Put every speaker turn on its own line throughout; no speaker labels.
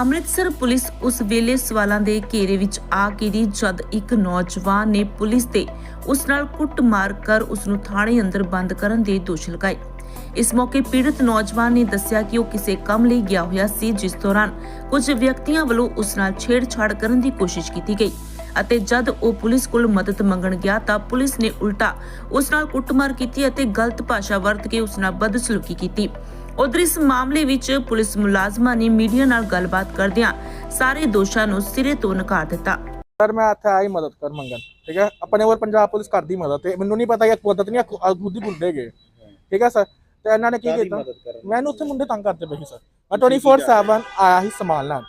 Amritsar police ਉਸ ਵੇਲੇ ਸਵਾਲਾਂ ਦੇ ਘੇਰੇ ਵਿੱਚ ਆ ਘਿਰੀ ਜਦ ਇੱਕ ਨੌਜਵਾਨ ਨੇ ਪੁਲਿਸ ਤੇ ਉਸ ਨਾਲ ਕੁੱਟਮਾਰ ਕਰ ਉਸ ਨੂੰ ਥਾਣੇ ਅੰਦਰ ਬੰਦ ਕਰਨ ਦੇ ਦੋਸ਼ ਲਗਾਏ। ਇਸ ਮੌਕੇ ਪੀੜਤ ਨੌਜਵਾਨ ਨੇ ਦੱਸਿਆ ਕਿ ਉਹ ਕਿਸੇ ਕੰਮ ਲਈ ਗਿਆ ਹੋਇਆ ਸੀ, ਜਿਸ ਦੌਰਾਨ ਕੁਝ ਵਿਅਕਤੀਆਂ ਵੱਲੋਂ ਉਸ ਨਾਲ ਛੇੜਛਾੜ ਕਰਨ ਦੀ ਕੋਸ਼ਿਸ਼ ਕੀਤੀ ਗਈ ਅਤੇ ਜਦ ਉਹ ਪੁਲਿਸ ਕੋਲ ਮਦਦ ਮੰਗਣ ਗਿਆ ਤਾਂ ਪੁਲਿਸ ਨੇ ਉਲਟਾ ਉਸ ਨਾਲ ਕੁੱਟਮਾਰ ਕੀਤੀ ਅਤੇ ਗਲਤ ਭਾਸ਼ਾ ਵਰਤ ਕੇ ਉਸ ਨਾਲ ਬਦਸਲੂਕੀ ਕੀਤੀ। ਉਧਰ ਇਸ ਮਾਮਲੇ ਵਿੱਚ ਪੁਲਿਸ ਮੁਲਾਜ਼ਮਾਂ ਨੇ ਮੀਡੀਆ ਨਾਲ ਗੱਲਬਾਤ ਕਰਦਿਆਂ ਸਾਰੇ ਦੋਸ਼ਾਂ ਨੂੰ ਸਿਰੇ ਤੋਂ ਨਕਾਰ ਦਿੱਤਾ।
ਸਰ ਮੈਂ ਇੱਥੇ ਆਈ ਮਦਦ ਕਰ ਮੰਗਣ ਠੀਕ ਹੈ? ਆਪਣੇ ਵੱਲ ਪੰਜਾਬ ਪੁਲਿਸ ਕਰਦੀ ਮਦਦ ਤੇ ਮੈਨੂੰ ਨਹੀਂ ਪਤਾ ਕਿ ਮਦਦ ਨਹੀਂ ਆ ਖੁਦ ਹੀ ਗੁੰਡੇ ਗਏ ਠੀਕ ਹੈ ਸਰ? ਤੇ ਇਹਨਾਂ ਨੇ ਕੀ ਕੀਤਾ? ਮੈਨੂੰ ਉੱਥੇ ਮੁੰਡੇ ਤੰਗ ਕਰਦੇ ਪਏ ਸੀ ਸਰ। ਮੈਂ 24/7 ਆਇਆ ਸੀ ਸਮਾਨ ਲੈਣ।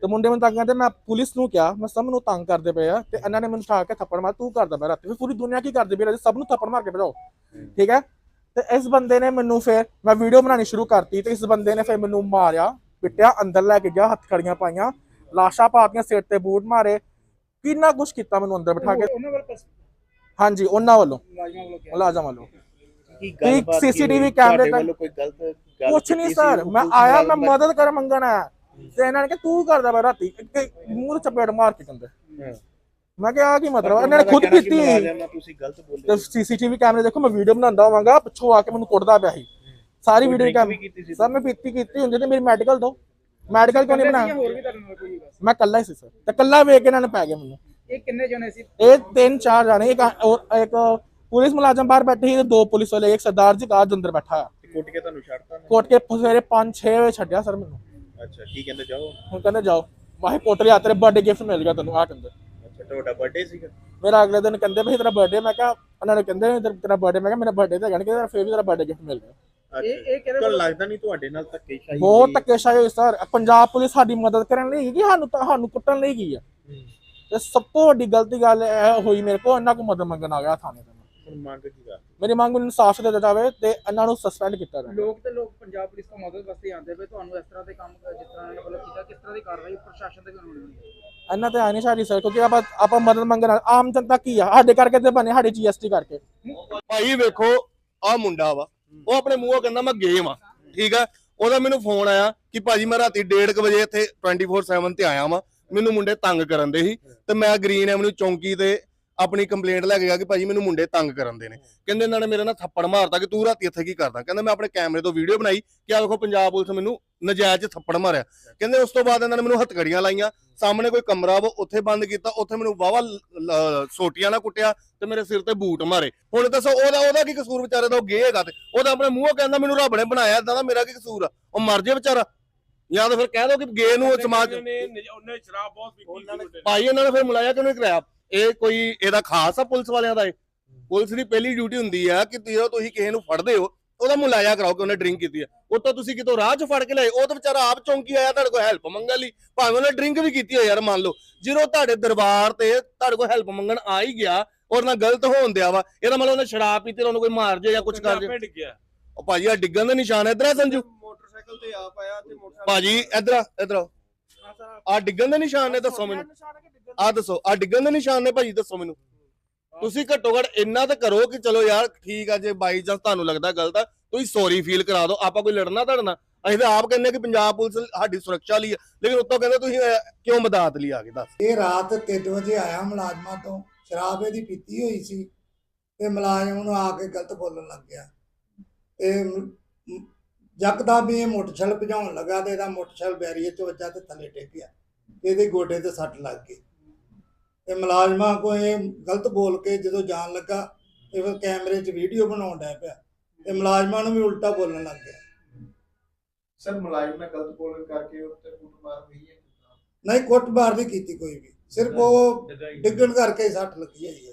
ਤੇ ਮੁੰਡੇ ਮੈਨੂੰ ਤੰਗ ਕਰਦੇ ਮੈਂ ਪੁਲਿਸ ਨੂੰ ਕਿਹਾ ਮੈਂ ਸਭ ਨੂੰ ਤੰਗ ਕਰਦੇ ਪਏ ਆ ਤੇ ਇਹਨਾਂ ਨੇ ਮੈਨੂੰ ਠਾ ਕੇ ਥੱਪੜ ਮਾਰ ਤੂੰ ਕਰਦਾ ਮੈਂ ਰਾਤੀ। ਫਿਰ ਪੂਰੀ ਦੁਨੀਆ ਕੀ ਕਰਦੀ ਪਈ ਰਾਤੀ? ਸਭ ਨੂੰ ਥੱਪੜ ਮਾਰ ਕੇ ਭਜਾਓ। ਠੀਕ ਹੈ? ਤੇ ਇਸ ਬੰਦੇ ਨੇ ਮੈਨੂੰ ਫਿਰ ਮੈਂ ਵੀਡੀਓ ਬਣਾਉਣੀ ਸ਼ੁਰੂ ਕਰਤੀ ਤੇ ਇਸ ਬੰਦੇ ਨੇ ਫਿਰ ਮੈਨੂੰ ਮਾਰਿਆ ਪਿੱਟਿਆ ਅੰਦਰ ਲੈ ਕੇ ਗਿਆ ਹੱਥ ਖੜੀਆਂ ਪਾਈਆਂ ਲਾਸ਼ਾਂ ਪਾਤੀਆਂ ਸਿਰ ਤੇ ਬੂਟ ਮਾਰੇ ਕਿੰਨਾ ਕੁਛ ਕੀਤਾ ਮੈਨੂੰ ਅੰਦਰ ਬਿਠਾ ਕੇ। ਹਾਂਜੀ ਉਹਨਾਂ ਵੱਲੋਂ।
ਮੁਲਾਜ਼ਮਾਂ ਵੱਲੋਂ
ਕੀ
CCTV ਕੈਮਰੇ ਤੱਕ-
ਕੋਈ ਗਲਤ ਗੱਲ
ਕੁਛ ਨਹੀਂ ਸਰ ਮੈਂ ਆਇਆ ਮੈਂ ਮਦਦ ਕਰ ਮੰਗਣ ਆਇਆ ਤੇ ਇਹਨਾਂ ਨੇ ਕਿਹਾ ਤੂੰ ਕਰਦਾ ਮੈਂ ਰਾਤੀ। ਮੂੰਹ ਚਪੇੜ ਮਾਰ ਕੇ ਕਹਿੰਦੇ। ਮੈਂ ਕਿਹਾ ਆ ਕੀ ਮਤਲਬ ਇਹਨਾਂ ਨੇ ਖੁਦ
ਨਾਲ ਤੁਸੀਂ ਗਲਤ ਬੋਲੇ
ਤੇ ਸੀਸੀਟੀਵੀ ਕੈਮਰੇ ਦੇਖੋ ਮੈਂ ਵੀਡੀਓ ਬਣਾਉਂਦਾ ਹੋਵਾਂਗਾ ਪਿੱਛੋਂ ਆ ਕੇ ਮੈਨੂੰ ਕੁੱਟਦਾ ਪਿਆ ਸੀ। ਸਾਰੀ ਵੀਡੀਓ ਕੈਮ ਸਰ ਮੈਂ ਪੀਤੀ ਕੀਤੀ ਹੁੰਦੀ ਤੇ ਮੇਰੀ ਮੈਡੀਕਲ ਦੋ। ਮੈਡੀਕਲ ਕਿਉਂ ਨਹੀਂ
ਬਸ
ਮੈਂ ਕੱਲਾ ਹੀ ਸੀ ਸਰ। ਤੇ ਕੱਲਾ ਵੇਖ ਕੇ ਇਹਨਾਂ ਨੇ ਪੈ ਗਏ ਮੈਨੂੰ।
ਇਹ ਕਿੰਨੇ ਜਣੇ ਸੀ?
ਇਹ ਤਿੰਨ ਚਾਰ ਜਾਣੇ ਇੱਕ ਔਰ ਇੱਕ ਪੁਲਿਸ ਮੁਲਾਜ਼ਮ ਬਾਹਰ ਬੈਠੇ ਸੀ ਤੇ ਦੋ ਪੁਲਿਸ ਵਾਲੇ ਇੱਕ ਸਰਦਾਰ ਜੀ ਕਾਜ ਅੰਦਰ ਬੈਠਾ ਆ
ਕੁੱਟ ਕੇ ਤੁਹਾਨੂੰ ਛੱਡਤਾ ਨਾ
ਕੋਟ ਕੇ ਸਵੇਰੇ 5-6 ਵਜੇ ਛੱਡਿਆ ਸਰ ਮੈਨੂੰ।
ਅੱਛਾ ਕੀ ਕਹਿੰਦੇ ਜਾਓ?
ਹੁਣ ਕਹਿੰਦੇ ਜਾਓ। ਵਾਹੇ ਕੋਟ ਲਿਆ ਤੇਰੇ ਬਰਥਡੇ ਗਿਫਟ ਮਿਲ ਗਿਆ ਤੈਨੂੰ ਆ ਕਹਿੰਦੇ।
ਤੁਹਾਡਾ ਬਰਥਡੇ ਸੀਗਾ
ਮੇਰਾ ਅਗਲੇ ਦਿਨ ਕਹਿੰਦੇ ਵੀ ਤੇਰਾ ਬਰਥਡੇ ਮੈਂ ਕਿਹਾ ਉਹਨਾਂ ਨੇ ਕਹਿੰਦੇ ਵੀ ਤੇਰਾ ਬਰਥਡੇ ਮੈਂ ਕਿਹਾ ਮੇਰਾ ਬਰਥਡੇ ਤਾਂ ਹੈਗਾ ਨਹੀਂ ਕਿ ਫੇਰ ਵੀ ਤੇਰਾ ਬਰਥਡੇ ਗਿਫਟ ਮਿਲ ਗਿਆ
ਇਹ ਇਹ ਕਿਹਦੇ
ਤੁਹਾਨੂੰ ਲੱਗਦਾ ਨਹੀਂ ਤੁਹਾਡੇ ਨਾਲ ਧੱਕੇਸ਼ਾਹੀ
ਬਹੁਤ? ਧੱਕੇਸ਼ਾਹੀ ਹੋਈ ਸਰ ਪੰਜਾਬ ਪੁਲਿਸ ਸਾਡੀ ਮਦਦ ਕਰਨ ਲਈ ਕਿ ਸਾਨੂੰ ਤਾਂ ਸਾਨੂੰ ਕੁੱਟਣ ਲਈ ਕੀ ਆ। ਤੇ ਸਭ ਤੋਂ ਵੱਡੀ ਗਲਤੀ ਗੱਲ ਇਹ ਹੋਈ ਮੇਰੇ ਕੋਲ ਇਹਨਾਂ ਕੋ ਮਦਦ ਮੰਗਣ ਆ ਗਿਆ ਥਾਣੇ ਤੇ ਮੈਂ।
ਹੁਣ ਮੰਗ ਕੀ ਕਰ
ਮੇਰੀ ਮੰਗ ਨੂੰ ਇਨਸਾਫ ਦਿੱਤਾ ਜਾਵੇ ਤੇ ਇਹਨਾਂ ਨੂੰ ਸਸਪੈਂਡ ਕੀਤਾ ਜਾਵੇ।
ਲੋਕ ਤੇ ਲੋਕ ਪੰਜਾਬ ਪੁਲਿਸ ਤੋਂ ਮਦਦ ਵਾਸਤੇ ਆਉਂਦੇ ਪਏ। ਤੁਹਾਨੂੰ ਇਸ ਤਰ੍ਹਾਂ ਦੇ ਕੰਮ ਜਿਸ ਤਰ੍ਹਾਂ ਇਹਨਾਂ ਵੱਲੋਂ ਕੀਤਾ ਕਿਸ ਤਰ੍ਹਾਂ ਦੀ ਕਾਰਵਾਈ ਪ੍ਰਸ਼ਾਸਨ ਤੇ ਕਾਨੂੰਨ ਹੋਣੀ
ਇਹਨਾਂ ਤੇ ਨਹੀਂ ਸਾਡੀ ਸਰ ਕਿਉਂਕਿ ਆਪਾਂ ਆਪਾਂ ਮਦਦ ਮੰਗਣ ਆ- ਆਮ ਜਨਤਾ ਕੀ ਆ? ਸਾਡੇ ਕਰਕੇ ਤੇ ਬਣੇ ਸਾਡੇ ਜੀਐਸਟੀ ਕਰਕੇ।
ਭਾਈ ਵੇਖੋ ਆ ਮੁੰਡਾ ਵਾ ਉਹ ਆਪਣੇ ਮੂੰਹੋਂ ਕਹਿੰਦਾ ਮੈਂ ਗੇਮ ਆ ਠੀਕ ਆ? ਉਹਦਾ ਮੈਨੂੰ ਫੋਨ ਆਇਆ ਕਿ ਭਾਜੀ ਮੈਂ ਰਾਤੀ 1:30 ਵਜੇ ਇੱਥੇ 24/7 ਤੇ ਆਇਆ ਵਾਂ। ਮੈਨੂੰ ਮੁੰਡੇ ਤੰਗ ਕਰਨ ਦੇ ਸੀ ਤੇ ਮੈਂ ਗ੍ਰੀਨ ਐਵਨਿਊ ਚੌਂਕੀ ਤੇ ਆਪਣੀ ਕੰਪਲੇਂਟ ਲੈ ਕੇ ਗਿਆ ਕਿ ਭਾਜੀ ਮੈਨੂੰ ਮੁੰਡੇ ਤੰਗ ਕਰਨ ਦੇ ਨੇ। ਕਹਿੰਦੇ ਇਹਨਾਂ ਨੇ ਮੇਰੇ ਨਾਲ ਥੱਪੜ ਮਾਰਤਾ ਕਿ ਤੂੰ ਰਾਤੀ ਇੱਥੇ ਕੀ ਕਰਦਾ? ਕਹਿੰਦਾ ਮੈਂ ਆਪਣੇ ਕੈਮਰੇ ਤੋਂ ਵੀਡੀਓ ਬਣਾਈ ਕਿ ਆ ਵੇਖੋ ਪੰਜਾਬ ਪੁਲਿਸ ਮੈਨੂੰ ਨਜਾਇਜ਼ 'ਚ ਥੱਪੜ ਮਾਰਿਆ। ਕਹਿੰਦੇ ਉਸ ਤੋਂ ਬਾਅਦ ਇਹਨਾਂ ਨੇ ਮੈਨੂੰ ਹੱਥਕੜੀਆਂ ਲਾਈਆਂ ਸਾਹਮਣੇ ਕੋਈ ਕਮਰਾ ਵਾ ਉੱਥੇ ਬੰਦ ਕੀਤਾ ਉੱਥੇ ਮੈਨੂੰ ਵਾਵਾ ਸੋਟੀਆਂ ਨਾਲ ਕੁੱਟਿਆ ਤੇ ਮੇਰੇ ਸਿਰ ਤੇ ਬੂਟ ਮਾਰੇ। ਹੁਣ ਦੱਸੋ ਉਹਦਾ ਉਹਦਾ ਕੀ ਕਸੂਰ ਵਿਚਾਰੇ ਦਾ? ਉਹ ਗੇ ਹੈਗਾ ਤੇ ਉਹਦਾ ਆਪਣੇ ਮੂੰਹੋਂ ਕਹਿੰਦਾ ਮੈਨੂੰ ਰੱਬ ਨੇ ਬਣਾਇਆ ਏਦਾਂ ਦਾ ਮੇਰਾ ਕੀ ਕਸੂਰ ਆ? ਉਹ ਮਰ ਜੇ ਵਿਚਾਰਾ। ਜਾਂ ਤਾਂ ਫਿਰ ਕਹਿ ਦੋ ਕਿ ਗੇ ਨੂੰ ਸਮਾਜ
ਨੇ ਉਹਨੇ ਸ਼ਰਾਬ ਬਹੁਤ ਪੀਤੀ
ਭਾਈ ਇਹਨਾਂ ਨੇ ਫਿਰ ਮੁਲਾਇਆ ਕਿਉਂ ਨਹੀਂ ਕਰਾਇਆ। ਇਹ ਕੋਈ ਇਹਦਾ ਖਾਸ ਆ ਪੁਲਿਸ ਵਾਲਿਆਂ ਦਾ ਇਹ? ਪੁਲਿਸ ਦੀ ਪਹਿਲੀ ਡਿਊਟੀ ਹੁੰਦੀ ਆ ਕਿ ਜਦੋਂ ਤੁਸੀਂ ਕਿਸੇ ਨੂੰ ਫੜਦੇ ਹੋ ਉਹਦਾ ਮੁਲਾਇਆ ਕਰਾਓ ਕਿ ਉਹਨੇ ਡਰਿੰਕ ਕੀਤੀ ਆ। ਉਹ ਤਾਂ ਤੁਸੀਂ ਕਿਤੋਂ ਰਾਹ 'ਚ ਫੜ ਕੇ ਲਿਆਏ ਉਹ ਤਾਂ ਵਿਚਾਰਾ ਆਪ ਚੌਂਕੀ ਆਇਆ ਤੁਹਾਡੇ ਕੋਲ ਹੈਲਪ ਮੰਗਣ ਲਈ। ਭਾਵੇਂ ਉਹਨੇ ਡਰਿੰਕ ਵੀ ਕੀਤੀ ਹੋ ਯਾਰ ਮੰਨ ਲਓ ਜਦੋਂ ਤੁਹਾਡੇ ਦਰਬਾਰ ਤੇ ਤੁਹਾਡੇ ਕੋਲ ਹੈਲਪ ਮੰਗਣ ਆ ਹੀ ਗਿਆ ਔਰ ਨਾਲ ਗਲਤ ਹੋਣ ਦਿਆ ਵਾ ਇਹਦਾ ਮਤਲਬ ਉਹਨੇ ਸ਼ਰਾਬ ਪੀਤੀ ਤੇ ਉਹਨੂੰ ਕੋਈ ਮਾਰ ਜੇ ਜਾਂ ਕੁਝ ਕਰ ਜੇ।
ਡਿੱਗਿਆ
ਉਹ ਭਾਜੀ ਆ ਡਿੱਗਣ ਦੇ ਨਿਸ਼ਾਨ ਇਧਰ ਆ ਸੰਜੂ।
ਮੋਟਰਸਾਈਕਲ ਤੇ ਆਪ ਆਇਆ ਤੇ ਮੋਟਰਸਾਈਕਲ
ਭਾਜੀ ਇਧਰ ਆ ਇਧਰ ਆ। ਆ ਡਿੱਗਣ ਦੇ ਨਿਸ਼ਾਨ ਨੇ ਦੱਸੋ ਮੈਨੂੰ ਆ ਦੱਸੋ, ਆ ਡਿੱਗਣ ਦੇ ਨਿਸ਼ਾਨ ਨੇ ਭਾਜੀ, ਦੱਸੋ ਮੈਨੂੰ। ਤੁਸੀਂ ਘੱਟੋ ਘੱਟ ਇੰਨਾ ਤਾਂ ਕਰੋ ਕਿ ਚਲੋ ਯਾਰ, ਠੀਕ ਆ ਜੇ ਬਾਈ ਚਾਂਸ ਤੁਹਾਨੂੰ ਲੱਗਦਾ ਗਲਤ ਆ, ਤੁਸੀਂ ਸੌਰੀ ਫੀਲ ਕਰਾ ਦਿਓ, ਆਪਾਂ ਕੋਈ ਲੜਨਾ ਤੁਹਾਡੇ ਅਸੀਂ ਤਾਂ ਆਪ ਕਹਿੰਦੇ ਕਿ ਪੰਜਾਬ ਪੁਲਿਸ ਸਾਡੀ ਸੁਰੱਖਿਆ ਲਈ ਆ, ਲੇਕਿਨ ਉੱਤੋਂ ਕਹਿੰਦੇ ਤੁਸੀਂ ਕਿਉਂ ਮਦਦ ਲਈ ਆ ਗਏ ਦੱਸ।
ਇਹ ਰਾਤ 3 ਵਜੇ ਆਇਆ ਮੁਲਾਜ਼ਮਾਂ ਤੋਂ, ਸ਼ਰਾਬ ਇਹਦੀ ਪੀਤੀ ਹੋਈ ਸੀ, ਤੇ ਮੁਲਾਜ਼ਮ ਨੂੰ ਆ ਕੇ ਗਲਤ ਬੋਲਣ ਲੱਗ ਗਿਆ। ਤੇ ਮ- ਮ- ਵੀ ਇਹ ਮੋਟਰਸਾਈਕਲ ਭਜਾਉਣ ਲੱਗਾ ਤੇ ਇਹਦਾ ਮੋਟਰਸਾਈਕਲ ਬੈਰੀਅਰ 'ਚ ਵੱਜਾ ਤੇ ਥੱਲੇ ਡਿੱਗ ਗਿਆ ਇਹਦੇ ਗੋਡੇ ਤੇ ਸੱਟ ਲੱਗ ਗਈ। ਤੇ ਮੁਲਾਜ਼ਮਾਂ ਕੋ ਇਹ ਗਲਤ ਬੋਲ ਕੇ ਜਦੋਂ ਜਾਣ ਲੱਗਾ ਇਹ ਫਿਰ ਕੈਮਰੇ 'ਚ ਵੀਡੀਓ ਬਣਾਉਣ ਡਿਆ ਪਿਆ। ਤੇ ਮੁਲਾਜ਼ਮਾਂ ਨੂੰ ਵੀ ਉਲਟਾ ਬੋਲਣ ਲੱਗ ਗਿਆ।
ਸਰ ਮੁਲਾਜ਼ਮ ਨਾਲ ਗਲਤ ਬੋਲਣ ਕਰਕੇ ਉੱਤੇ ਕੁੱਟਮਾਰ ਹੋਈ ਹੈ
ਨਹੀਂ ਕੁੱਟਮਾਰ ਨਹੀਂ ਕੀਤੀ ਕੋਈ ਵੀ। ਸਿਰਫ ਉਹ ਡਿੱਗਣ ਕਰਕੇ ਸੱਟ ਲੱਗੀ ਹੈ ਜੀ।